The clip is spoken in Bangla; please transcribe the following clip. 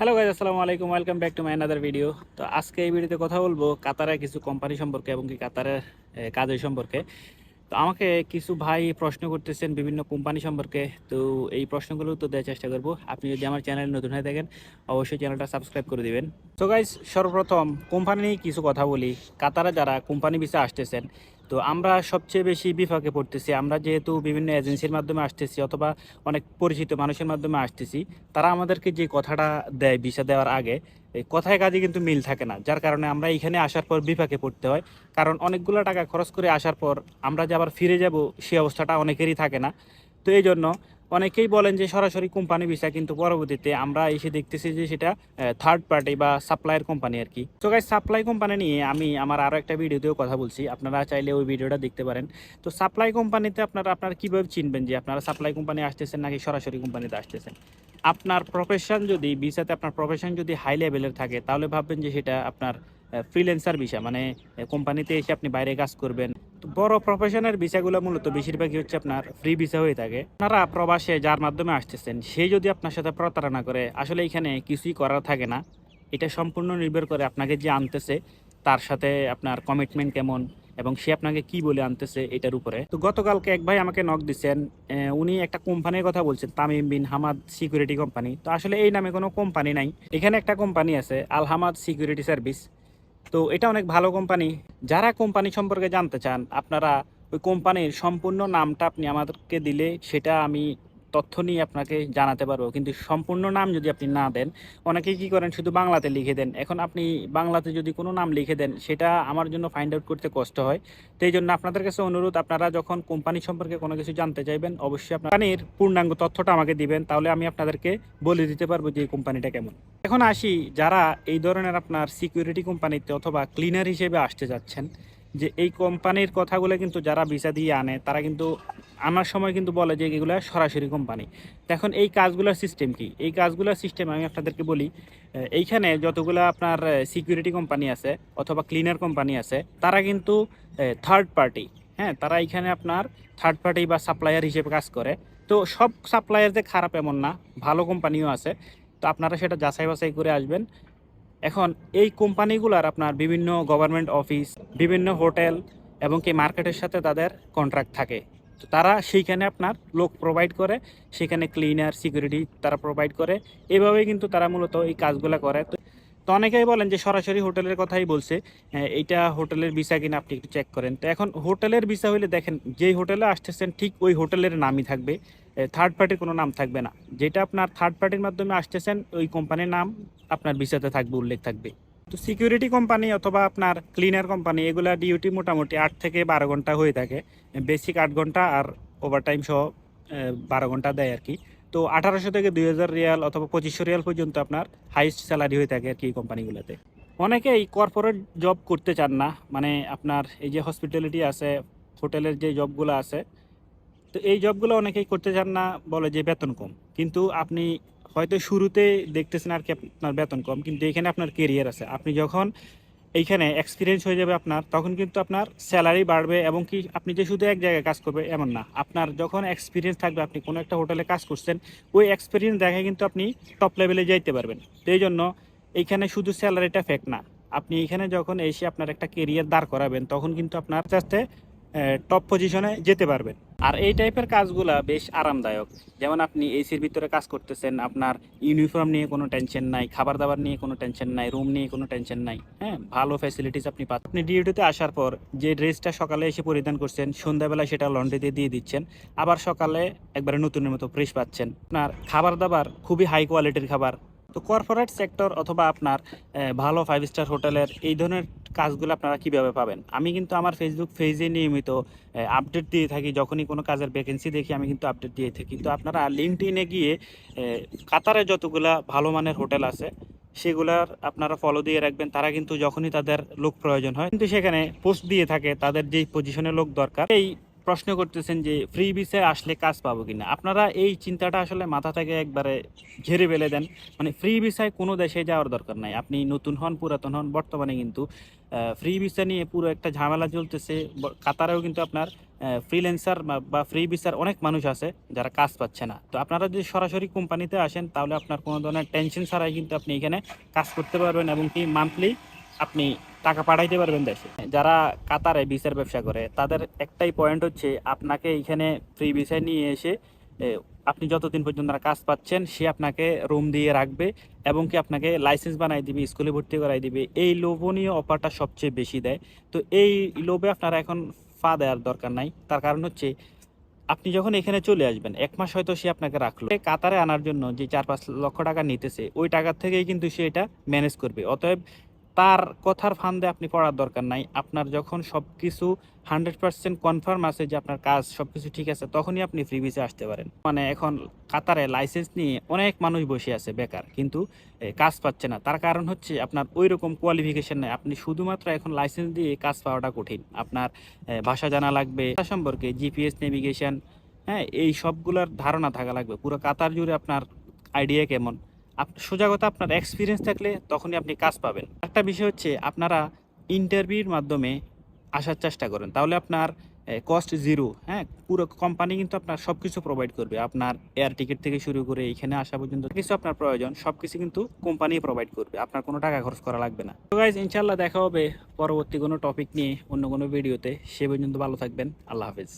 হ্যালো গাইজ আসসালামু আলাইকুম welcome back to my another video তো আজকে এই ভিডিওতে কথা বলব কাতারের কিছু কোম্পানি সম্পর্কে এবং কি কাতারের কাজের সম্পর্কে। তো আমাকে কিছু ভাই প্রশ্ন করতেছেন বিভিন্ন কোম্পানি সম্পর্কে। তো এই প্রশ্নগুলো তো দেওয়ার চেষ্টা করব। আপনি যদি আমার চ্যানেল নতুন হয়ে থাকেন, অবশ্যই চ্যানেলটা সাবস্ক্রাইব করে দিবেন। তো গাইজ সর্বপ্রথম কোম্পানি নিয়ে কিছু কথা বলি। কাতারে যারা কোম্পানি বিষয়ে আসতেছেন তো আমরা সবচেয়ে বেশি বিফাকে পড়তেছি। আমরা যেহেতু বিভিন্ন এজেন্সির মাধ্যমে আসতেছি অথবা অনেক পরিচিত মানুষের মাধ্যমে আসতেছি, তারা আমাদেরকে যে কথাটা দেয়, ভিসা দেওয়ার আগে, এই কথায় কাজে কিন্তু মিল থাকে না। যার কারণে আমরা এখানে আসার পর বিপাকে পড়তে হয়। কারণ অনেকগুলো টাকা খরচ করে আসার পর আমরা যে আবার ফিরে যাব, সে অবস্থাটা অনেকেরই থাকে না। তো এই জন্য অনেকেই বলেন যে সরাসরি কোম্পানি ভিসা, কিন্তু পরবর্তীতে আমরা এসে দেখতেছি যে সেটা থার্ড পার্টি বা সাপ্লাইয়ের কোম্পানি আর কি। তো গাই সাপ্লাই কোম্পানি নিয়ে আমি আমার আরও একটা ভিডিওতেও কথা বলছি। আপনারা চাইলে ওই ভিডিওটা দেখতে পারেন। তো সাপ্লাই কোম্পানিতে আপনারা আপনারা কীভাবে চিনবেন যে আপনারা সাপ্লাই কোম্পানি আসতেছেন নাকি সরাসরি কোম্পানিতে আসতেছেন? আপনার প্রফেশন যদি ভিসাতে আপনার প্রফেশন যদি হাই লেভেলের থাকে, তাহলে ভাববেন যে সেটা আপনার ফ্রিল্যান্সার ভিসা মানে কোম্পানিতে এসে আপনি বাইরে কাজ করবেন। তো বড় প্রফেশনের ভিসাগুলো মূলত বেশিরভাগই হচ্ছে আপনার ফ্রি ভিসা হয়ে থাকে। আপনারা প্রবাসে যার মাধ্যমে আসতেছেন, সে যদি আপনার সাথে প্রতারণা করে, আসলে এখানে কিছুই করার থাকে না। এটা সম্পূর্ণ নির্ভর করে আপনাকে যে আনতেছে, তার সাথে আপনার কমিটমেন্ট কেমন এবং সে আপনাকে কি বলে আনতেছে এটার উপরে। তো গতকালকে এক ভাই আমাকে নক দিচ্ছেন উনি একটা কোম্পানির কথা বলছেন, Tamim bin Hamad security company তো আসলে এই নামে কোনো কোম্পানি নাই। এখানে একটা কোম্পানি আছে, আল হামাদ সিকিউরিটি সার্ভিস তো এটা অনেক ভালো কোম্পানি যারা কোম্পানি সম্পর্কে জানতে চান, আপনারা ওই কোম্পানির সম্পূর্ণ নামটা আপনি আমাদেরকে দিলে সেটা আমি তথ্য নিয়ে আপনাকে জানাতে পারব। কিন্তু সম্পূর্ণ নাম যদি আপনি না দেন, অনেকেই কী করেন, শুধু বাংলাতে লিখে দেন। এখন আপনি বাংলাতে যদি কোনো নাম লিখে দেন, সেটা আমার জন্য ফাইন্ড আউট করতে কষ্ট হয়। তো এই জন্য আপনাদের কাছে অনুরোধ, আপনারা যখন কোম্পানি সম্পর্কে কোনো কিছু জানতে চাইবেন, অবশ্যই আপনার পূর্ণাঙ্গ তথ্যটা আমাকে দিবেন, তাহলে আমি আপনাদেরকে বলে দিতে পারব যে এই কোম্পানিটা কেমন। এখন আসি, যারা এই ধরনের আপনার সিকিউরিটি কোম্পানিতে অথবা ক্লিনার হিসেবে আসতে যাচ্ছেন যে এই কোম্পানির কথাগুলো কিন্তু যারা ভিসা দিয়ে আনে, তারা কিন্তু আনার সময় কিন্তু বলে যে এগুলো সরাসরি কোম্পানি। এখন এই কাজগুলোর সিস্টেম কি? এই কাজগুলোর সিস্টেম আমি আপনাদেরকে বলি এইখানে যতগুলো আপনার সিকিউরিটি কোম্পানি আছে অথবা ক্লিনার কোম্পানি আছে, তারা কিন্তু থার্ড পার্টি হ্যাঁ? তারা এখানে আপনার থার্ড পার্টি বা সাপ্লায়ার হিসেবে কাজ করে। তো সব সাপ্লায়ার যে খারাপ এমন না, ভালো কোম্পানিও আছে। তো আপনারা সেটা যাচাই বাছাই করে আসবেন। এখন এই কোম্পানিগুলার আপনার বিভিন্ন গভর্নমেন্ট অফিস বিভিন্ন হোটেল এবং কি মার্কেটের সাথে তাদের কন্ট্রাক্ট থাকে। তো তারা সেইখানে আপনার লোক প্রোভাইড করে সেখানে ক্লিনার সিকিউরিটি তারা প্রোভাইড করে। এভাবেই কিন্তু তারা মূলত এই কাজগুলো করে। তো তো অনেকেই বলেন যে সরাসরি হোটেলের কথাই বলছে। এইটা হোটেলের ভিসা কিনা আপনি একটু চেক করেন। তো এখন হোটেলের ভিসা হইলে দেখেন, যেই হোটেলে আসতেছেন ঠিক ওই হোটেলের নামই থাকবে। থার্ড পার্টির কোনো নাম থাকবে না। যেটা আপনার থার্ড পার্টির মাধ্যমে আসতেছেন, ওই কোম্পানির নাম আপনার ভিসাতে থাকবে, উল্লেখ থাকবে। তো সিকিউরিটি কোম্পানি অথবা আপনার ক্লিনার কোম্পানি এগুলা ডিউটি মোটামুটি আট থেকে বারো ঘণ্টা হয়ে থাকে। বেসিক আট ঘণ্টা আর ওভারটাইম সহ বারো ঘণ্টা দেয় আর কি। তো আঠারোশো থেকে দুই হাজার রিয়াল অথবা পঁচিশশো রিয়াল পর্যন্ত আপনার হাইস্ট স্যালারি হয়ে থাকে আর কি এই কোম্পানিগুলোতে অনেকেই কর্পোরেট জব করতে চান না মানে আপনার এই যে হসপিটালিটি আছে, হোটেলের যে জবগুলো আছে, তো এই জবগুলো অনেকেই করতে চান না, বলে যে বেতন কম। কিন্তু আপনি হয়তো শুরুতে দেখতেছেন আর কি আপনার বেতন কম, কিন্তু এখানে আপনার কেরিয়ার আছে। আপনি যখন এইখানে এক্সপিরিয়েন্স হয়ে যাবে আপনার, তখন কিন্তু আপনার স্যালারি বাড়বে এবং কি আপনি যে শুধু এক জায়গায় কাজ করবে এমন না। আপনার যখন এক্সপিরিয়েন্স থাকবে, আপনি কোনো একটা হোটেলে কাজ করছেন, ওই এক্সপিরিয়েন্স দেখে কিন্তু আপনি টপ লেভেলে যাইতে পারবেন। তো এই জন্য এইখানে শুধু স্যালারিটা ফেক না। আপনি এখানে যখন এসে আপনার একটা কেরিয়ার দাঁড় করাবেন, তখন কিন্তু আপনার আস্তে আস্তে টপ পজিশনে যেতে পারবেন। আর এই টাইপের কাজগুলা বেশ আরামদায়ক। যেমন আপনি এসির ভিতরে কাজ করতেছেন, আপনার ইউনিফর্ম নিয়ে কোনো টেনশন নাই খাবার দাবার নিয়ে কোনো টেনশন নাই রুম নিয়ে কোনো টেনশন নাই হ্যাঁ? ভালো ফ্যাসিলিটিস আপনি পাচ্ছেন। আপনি ডিউটিতে আসার পর যে ড্রেসটা সকালে এসে পরিধান করছেন সন্ধ্যাবেলা সেটা লন্ড্রিতে দিয়ে দিচ্ছেন, আবার সকালে একবারে নতুনের মতো ফ্রেশ পাচ্ছেন। আপনার খাবার দাবার খুবই হাই কোয়ালিটির খাবার তো কর্পোরেট সেক্টর অথবা আপনার ভালো ফাইভ স্টার হোটেলের এই ধরনের কাজগুলো আপনারা কীভাবে পাবেন? আমি কিন্তু আমার ফেসবুক পেজে নিয়মিত আপডেট দিয়ে থাকি। যখনই কোনো কাজের ভ্যাকেন্সি দেখি, আমি কিন্তু আপডেট দিয়ে থাকি। তো আপনারা লিঙ্কড ইনে গিয়ে কাতারে যতগুলা ভালো মানের হোটেল আছে, সেগুলার আপনারা ফলো দিয়ে রাখবেন। তারা কিন্তু যখনই তাদের লোক প্রয়োজন হয়, কিন্তু সেখানে পোস্ট দিয়ে থাকে। তাদের যেই পজিশনে লোক দরকার এই প্রশ্ন করতেছেন যে ফ্রি ভিসায় আসলে কাজ পাবো কিনা। আপনারা এই চিন্তাটা আসলে মাথা থেকে একবারে ঘেরে বেলে দেন। মানে ফ্রি ভিসায় কোনো দেশে যাওয়ার দরকার নাই। আপনি নতুন হন, পুরাতন হন, বর্তমানে কিন্তু ফ্রি ভিসা নিয়ে পুরো একটা ঝামেলা চলতেছে। কাতারেও কিন্তু আপনার ফ্রিল্যান্সার বা ফ্রি ভিসার অনেক মানুষ আছে যারা কাজ পাচ্ছে না। তো আপনারা যদি সরাসরি কোম্পানিতে আসেন, তাহলে আপনার কোনো ধরনের টেনশন ছাড়াই কিন্তু আপনি এখানে কাজ করতে পারবেন এবং কি মান্থলি আপনি টাকা পাঠাইতে পারবেন দেশে। যারা কাতারে ভিসার ব্যবসা করে, তাদের একটাই পয়েন্ট হচ্ছে আপনাকে এখানে ফ্রি ভিসায় নিয়ে এসে আপনি যতদিন পর্যন্ত কাজ পাচ্ছেন, সে আপনাকে রুম দিয়ে রাখবে এবং কি আপনাকে লাইসেন্স বানাই দিবে স্কুলে ভর্তি করাই দিবে। এই লোভনীয় অফারটা সবচেয়ে বেশি দেয়। তো এই লোভে আপনারা এখন ফা দেওয়ার দরকার নাই। তার কারণ হচ্ছে, আপনি যখন এখানে চলে আসবেন, এক মাস হয়তো সে আপনাকে রাখল। কাতারে আনার জন্য যে চার পাঁচ লক্ষ টাকা নিতেছে, ওই টাকার থেকেই কিন্তু সে এটা ম্যানেজ করবে। অতএব তার কথার ফান্দে আপনি পড়ার দরকার নাই। আপনার যখন সব কিছু হান্ড্রেড পার্সেন্ট কনফার্ম আছে যে আপনার কাজ সব কিছু ঠিক আছে, তখনই আপনি ফ্রি ভিসে আসতে পারেন। মানে এখন কাতারে লাইসেন্স নিয়ে অনেক মানুষ বসে আছে বেকার, কিন্তু কাজ পাচ্ছে না। তার কারণ হচ্ছে আপনার ওই রকম কোয়ালিফিকেশন নেই। আপনি শুধুমাত্র এখন লাইসেন্স দিয়ে কাজ পাওয়াটা কঠিন। আপনার ভাষা জানা লাগবে সম্পর্কে জিপিএস নেভিগেশন হ্যাঁ এই সবগুলোর ধারণা থাকা লাগবে। পুরো কাতার জুড়ে আপনার আইডিয়া কেমন? সোজা কথা, আপনার এক্সপিরিয়েন্স থাকলে তখনই আপনি কাজ পাবেন। একটা বিষয় হচ্ছে, আপনারা ইন্টারভিউর মাধ্যমে আসার চেষ্টা করেন। তাহলে আপনার কস্ট জিরো হ্যাঁ? পুরো কোম্পানি কিন্তু আপনার সব কিছু প্রোভাইড করবে। আপনার এয়ার টিকিট থেকে শুরু করে এখানে আসা পর্যন্ত কিছু আপনার প্রয়োজন সব কিছু কিন্তু কোম্পানি প্রোভাইড করবে। আপনার কোনো টাকা খরচ করা লাগবে না। তো গাইজ ইনশাল্লাহ দেখা হবে পরবর্তী কোনো টপিক নিয়ে অন্য কোনো ভিডিওতে সে পর্যন্ত ভালো থাকবেন। আল্লাহ হাফেজ।